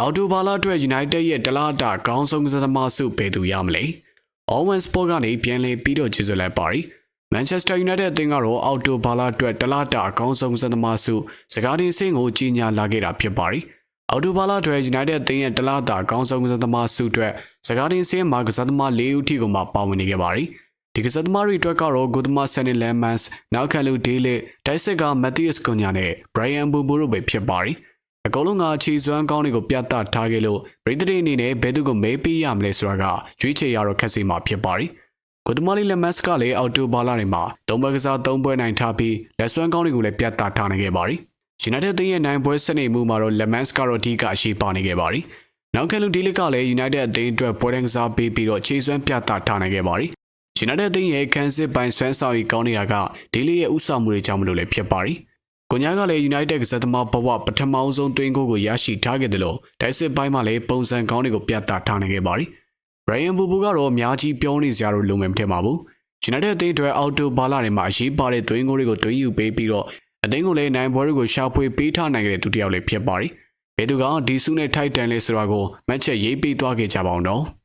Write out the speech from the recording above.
အော်တိုဘာလာအတွက် United ရဲ့တလားတာကောင်းဆုံးကစားသမားစုပေသူရမလဲ။ Owen Sport ကနေပြန်လည်ပြီးတော့ကျေးဇူးလိုက်ပါရီ။ Manchester United အသင်းကတော့အော်တိုဘာလာအတွက်တလားတာအကောင်းဆုံးကစားသမားစုစကားတင်စင်းကိုကြီးညာလာခဲ့တာဖြစ်ပါရီ။အော်တိုဘာလာအတွက် United အသင်းရဲ့တလားတာအကောင်းဆုံးကစားသမားစုအတွက်စကားတင်စင်းမှာကစားသမား၄ဦးထိကိုမှပါဝင်နေခဲ့ပါရီ။ဒီကစားသမားတွေအတွက်ကတော့ဂိုသမာဆန်နီလန်မန်စ်နောက်ခံလူဒေးလစ်တိုက်စစ်ကမက်သီးယပ်စ်ကွန်ညာနဲ့ဘရိုင်ယန်ဘူဘူတို့ပဲဖြစ်ပါရီ။ အကုန်လုံးကခြေစွမ်းကောင်းတွေကိုပြသထားခဲ့လို့ပရိသတ်တွေအနေနဲ့ဘယ်သူကိုမဲပေးရမလဲဆိုတာကရွေးချယ်ရတော့ခက်စီမှာဖြစ်ပါရီ။ကိုတမလီလက်မတ်စ်ကလည်းအော်တိုဘာလာတွေမှာသုံးပွဲကစားသုံးပွဲနိုင်ထားပြီးလက်စွမ်းကောင်းတွေကိုလည်းပြသထားနိုင်ခဲ့ပါရီ။ United တင်းရဲ့နိုင်ပွဲစနေမှုမှာတော့လက်မတ်စ်ကတော့အဓိကအရှိပါနေခဲ့ပါရီ။နောက်ခံလူဒီလစ်ကလည်း United အသင်းအတွက်ပွဲတန်းကစားပေးပြီးတော့ခြေစွမ်းပြသထားနိုင်ခဲ့ပါရီ။ United အသင်းရဲ့ခန်းစစ်ပိုင်းဆွမ်းဆောင်ရေးကောင်းနေတာကဒီလီရဲ့ဥဆောင်မှုတွေကြောင့်မလို့လည်းဖြစ်ပါရီ။ ကိုညာကလည်း United ကစားသမားဘဝပထမအဆုံးသွင်းကိုကိုရရှိထားခဲ့တယ်လို့ဒိုက်စစ်ပိုင်းမှာလည်းပုံစံကောင်းတွေကိုပြသထားနိုင်ခဲ့ပါရီ။ Brian Bubu ကတော့အများကြီးပြောနေစရာတော့လုံမယ်မထင်ပါဘူး။ United အသင်းအတွက်အော်တိုဘာလာတွေမှာအရေးပါတဲ့သွင်းကိုတွေကိုသွင်းယူပေးပြီးတော့အသင်းကိုလည်းနိုင်ပွဲတွေကိုရှာဖွေပေးထားနိုင်ခဲ့တဲ့သူတစ်ယောက်လည်းဖြစ်ပါရီ။ဘယ်သူကဒီစုနဲ့ထိုက်တန်လဲဆိုတာကိုမက်ချက်ရေးပေးသွားခဲ့ကြပါအောင်တော့။